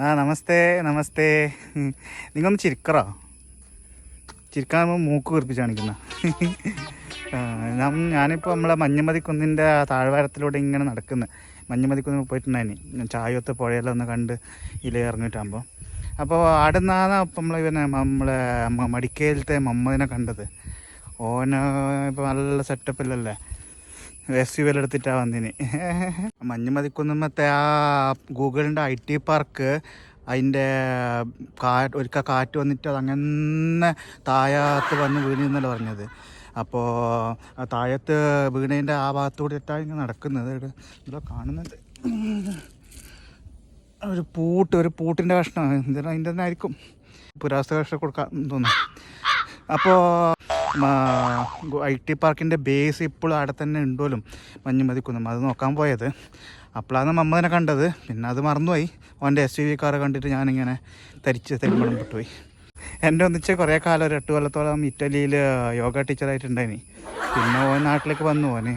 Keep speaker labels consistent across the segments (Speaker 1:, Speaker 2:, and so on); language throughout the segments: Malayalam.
Speaker 1: ആ നമസ്തേ നമസ്തേ. നിങ്ങൊന്ന് ചിരിക്കറോ. ചിരിക്കാൻ മൂക്ക് കുറിപ്പിച്ച് കാണിക്കുന്ന. ഞാനിപ്പോൾ നമ്മളെ മഞ്ഞമതി കുന്നിന്റെ താഴ്വാരത്തിലൂടെ ഇങ്ങനെ നടക്കുന്നത് മഞ്ഞമതി കുന്നിൽ ഞാൻ ചായത്ത് പുഴയെല്ലാം ഒന്ന് കണ്ട് ഇല ഇറങ്ങിയിട്ടാകുമ്പോൾ അപ്പോൾ അവിടെ നിന്നാണ് ഇപ്പം നമ്മൾ ഇവനെ നമ്മളെ മടിക്കേലത്തെ മമ്മതിനെ കണ്ടത്. ഓന ഇപ്പോൾ നല്ല സെറ്റപ്പിലല്ലേ യു എടുത്തിട്ടാണ് വന്നിന്. മഞ്ഞുമതിക്കുന്നമത്തെ ആ ഗൂഗിളിന്റെ ഐ ടി പാർക്ക് അതിന്റെ കാ ഒരിക്കൽ കാറ്റ് വന്നിട്ട് അത് അങ്ങനെ വന്ന് വീണിന്നല്ല പറഞ്ഞത്. അപ്പോൾ താഴത്ത് വീണതിന്റെ ആ ഭാഗത്തൂടെ ഇട്ടാണ് ഇങ്ങനെ നടക്കുന്നത്. ഇവിടെ കാണുന്നത് ഒരു പൂട്ട് ഒരു പൂട്ടിന്റെ കഷ്ണം. എന്തിനാ അതിന്റെ തന്നെ ആയിരിക്കും പുരാവസ്ഥ കഷ്ണം കൊടുക്കാൻ തോന്നുന്നു. അപ്പോൾ ഐ ടി പാർക്കിന്റെ ബേസ് ഇപ്പോഴും അവിടെ തന്നെ ഉണ്ടോലും മഞ്ഞുമതി കുന്നം. അത് നോക്കാൻ പോയത്. അപ്പോഴാണ് മമ്മതിനെ കണ്ടത്. പിന്നെ അത് മറന്നുപോയി. ഓന്റെ എസ് വി കാറ് കണ്ടിട്ട് ഞാനിങ്ങനെ തരിച്ച് തരുമ്പണം വിട്ടുപോയി. എന്റെ ഒന്നിച്ച് കുറേ കാലം ഒരു എട്ട് കൊല്ലത്തോളം ഇറ്റലിയിൽ യോഗ ടീച്ചറായിട്ടുണ്ടായിനി പിന്നെ ഓൻ നാട്ടിലേക്ക് വന്നു. ഓന്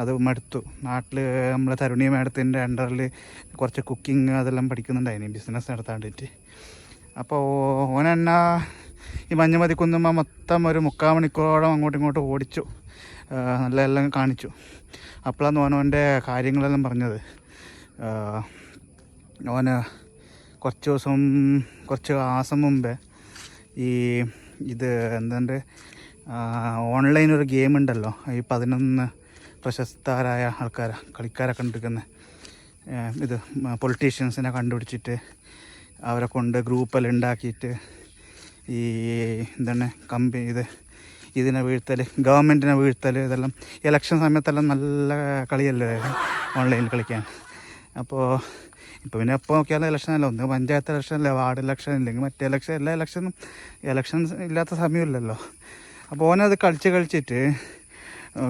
Speaker 1: അത് മടുത്തു. നാട്ടിൽ നമ്മളെ തരുണി മാഡത്തിന്റെ അണ്ടറിൽ കുറച്ച് കുക്കിംഗ് അതെല്ലാം പഠിക്കുന്നുണ്ടായിനി. ബിസിനസ് നടത്താണ്ടിട്ട് അപ്പോൾ ഓനെന്നാ ഈ മഞ്ഞമതി കുന്നുമ്മ മൊത്തം ഒരു മുക്കാൽ മണിക്കൂറോളം അങ്ങോട്ടും ഇങ്ങോട്ടും ഓടിച്ചു. നല്ല എല്ലാം കാണിച്ചു. അപ്പോഴാണ് ഓനോന്റെ കാര്യങ്ങളെല്ലാം പറഞ്ഞത്. ഓന് കുറച്ച് ദിവസം കുറച്ച് മാസം മുമ്പേ ഈ ഇത് എന്താണ്ട്? ഓൺലൈൻ ഒരു ഗെയിം ഉണ്ടല്ലോ. ഈ പതിനൊന്ന് പ്രശസ്തരായ ആൾക്കാരെ കളിക്കാരെ കണ്ടിരിക്കുന്ന. ഇത് പൊളിറ്റീഷ്യൻസിനെ കണ്ടുപിടിച്ചിട്ട് അവരെ കൊണ്ട് ഗ്രൂപ്പെല്ലാം ഉണ്ടാക്കിയിട്ട് ഈ എന്താണ് കമ്പി ഇത് ഇതിനെ വീഴ്ത്തൽ ഗവൺമെന്റിനെ വീഴ്ത്തൽ ഇതെല്ലാം ഇലക്ഷൻ സമയത്തെല്ലാം നല്ല കളിയല്ലേ ഓൺലൈനിൽ കളിക്കാൻ. അപ്പോൾ ഇപ്പോൾ പിന്നെ എപ്പോൾ നോക്കിയാലും ഇലക്ഷൻ അല്ല? ഒന്ന് പഞ്ചായത്ത് ഇലക്ഷൻ അല്ലേ? വാർഡ് ഇലക്ഷൻ ഇല്ലെങ്കിൽ മറ്റേ ഇലക്ഷൻ എല്ലാ ഇലക്ഷനും ഇലക്ഷൻ ഇല്ലാത്ത സമയമില്ലല്ലോ. അപ്പോൾ ഓനത് കളിച്ച് കളിച്ചിട്ട്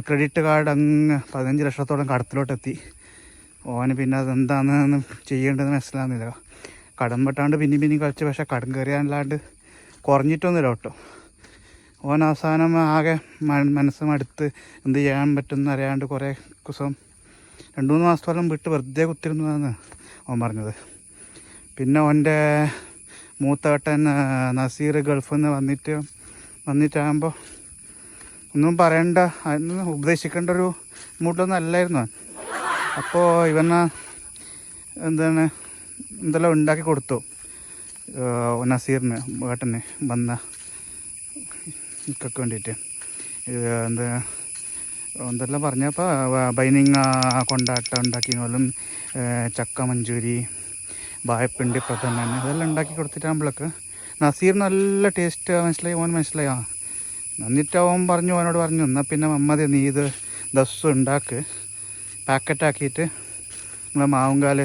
Speaker 1: ക്രെഡിറ്റ് കാർഡ് അങ്ങ് പതിനഞ്ച് ലക്ഷത്തോളം കടത്തിലോട്ടെത്തി. ഓന് പിന്നെ അതെന്താണെന്ന് ചെയ്യേണ്ടതെന്ന് മനസ്സിലാകുന്നില്ല കടം പെട്ടാണ്ട് പിന്നെയും പിന്നെയും കളിച്ച് പക്ഷേ കടം കയറിയാനല്ലാണ്ട് കുറഞ്ഞിട്ടൊന്നുമില്ല കേട്ടോ. ഓൻ അവസാനം ആകെ മനസ്സ് മടുത്ത് എന്ത് ചെയ്യാൻ പറ്റുമെന്ന് അറിയാണ്ട് കുറേ ദിവസം രണ്ട് മൂന്ന് മാസത്തോളം വിട്ട് വെറുതെ കുത്തിരുന്നതാണ് ഓൻ പറഞ്ഞത്. പിന്നെ ഓന്റെ മൂത്തേട്ടൻ നസീർ ഗൾഫിൽ നിന്ന് വന്നിട്ട് വന്നിട്ടാകുമ്പോൾ ഒന്നും പറയണ്ട അതൊന്നും ഉപദേശിക്കേണ്ട ഒരു മൂട്ടൊന്നും അല്ലായിരുന്നു അപ്പോൾ ഇവന്ന എന്താണ് എന്തെല്ലാം ഉണ്ടാക്കി കൊടുത്തു. നസീറിന് ഏട്ടന് വന്ന ഇക്കൊക്കെ വേണ്ടിയിട്ട്. എന്താ എന്തെല്ലാം പറഞ്ഞപ്പോൾ ബൈനിങ് കൊണ്ടാട്ടം പോലും ചക്ക മഞ്ചൂരി ബായപ്പിണ്ടി പ്രഥമൻ ഇതെല്ലാം ഉണ്ടാക്കി കൊടുത്തിട്ടാകുമ്പോഴൊക്കെ നസീർ നല്ല ടേസ്റ്റ് മനസ്സിലായി ഓൻ മനസ്സിലായി. ആ എന്നിട്ട് അവൻ പറഞ്ഞു അവനോട് പറഞ്ഞു എന്നാൽ പിന്നെ മമ്മതി നീ ഇത് ദിവസം ഉണ്ടാക്ക് പാക്കറ്റാക്കിയിട്ട് നമ്മളെ മാവുങ്കാൽ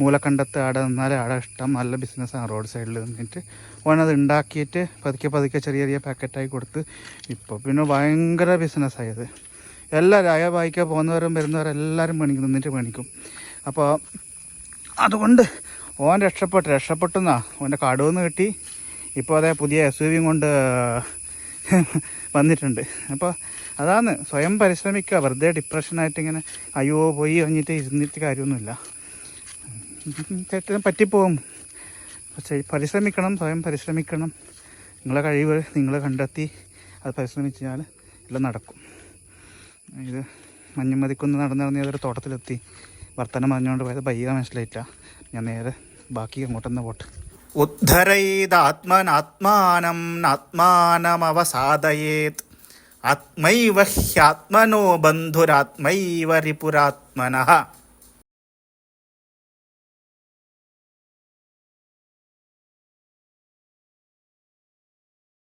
Speaker 1: മൂലക്കണ്ടത്ത് ആടെ നിന്നാൽ ആടെ ഇഷ്ടം. നല്ല ബിസിനസ്സാണ് റോഡ് സൈഡിൽ നിന്നിട്ട്. ഓനത് ഉണ്ടാക്കിയിട്ട് പതുക്കെ പതുക്കെ ചെറിയ ചെറിയ പാക്കറ്റായി കൊടുത്ത് ഇപ്പോൾ പിന്നെ ഭയങ്കര ബിസിനസ്സായത് എല്ലാവരും അയ വായിക്കാൻ പോകുന്നവരും വരുന്നവരും എല്ലാവരും മേണിക്കും നിന്നിട്ട് മേണിക്കും. അപ്പോൾ അതുകൊണ്ട് ഓൻ രക്ഷപ്പെട്ട്. രക്ഷപ്പെട്ടെന്നാ ഓന്റെ കടുവെന്ന് കിട്ടി. ഇപ്പോൾ അതേ പുതിയ എസ് യു കൊണ്ട് വന്നിട്ടുണ്ട്. അപ്പോൾ അതാണ് സ്വയം പരിശ്രമിക്കുക. വെറുതെ ഡിപ്രഷനായിട്ട് ഇങ്ങനെ അയ്യോ പോയി കഴിഞ്ഞിട്ട് ഇരുന്നിട്ട് കാര്യമൊന്നുമില്ല. ചേട്ടന് പറ്റിപ്പോവും. പക്ഷേ പരിശ്രമിക്കണം സ്വയം പരിശ്രമിക്കണം. നിങ്ങളെ കഴിവ് നിങ്ങൾ കണ്ടെത്തി അത് പരിശ്രമിച്ചാൽ എല്ലാം നടക്കും. ഇത് മഞ്ഞുമതിക്കുന്ന് നടന്ന് നടന്ന് ഏതൊരു തോട്ടത്തിലെത്തി. വർത്തനം പറഞ്ഞുകൊണ്ട് പോയത് പയ്യ മനസ്സിലായില്ല ഞാൻ നേരെ ബാക്കി അങ്ങോട്ടൊന്ന് പോട്ട്. ഉദ്ധരൈതാത്മനാത്മാനം നാത്മാനമവസാദയേത്. ആത്മൈവ ഹ്യാത്മനോ ബന്ധുരാത്മൈവ റിപുരാത്മനഃ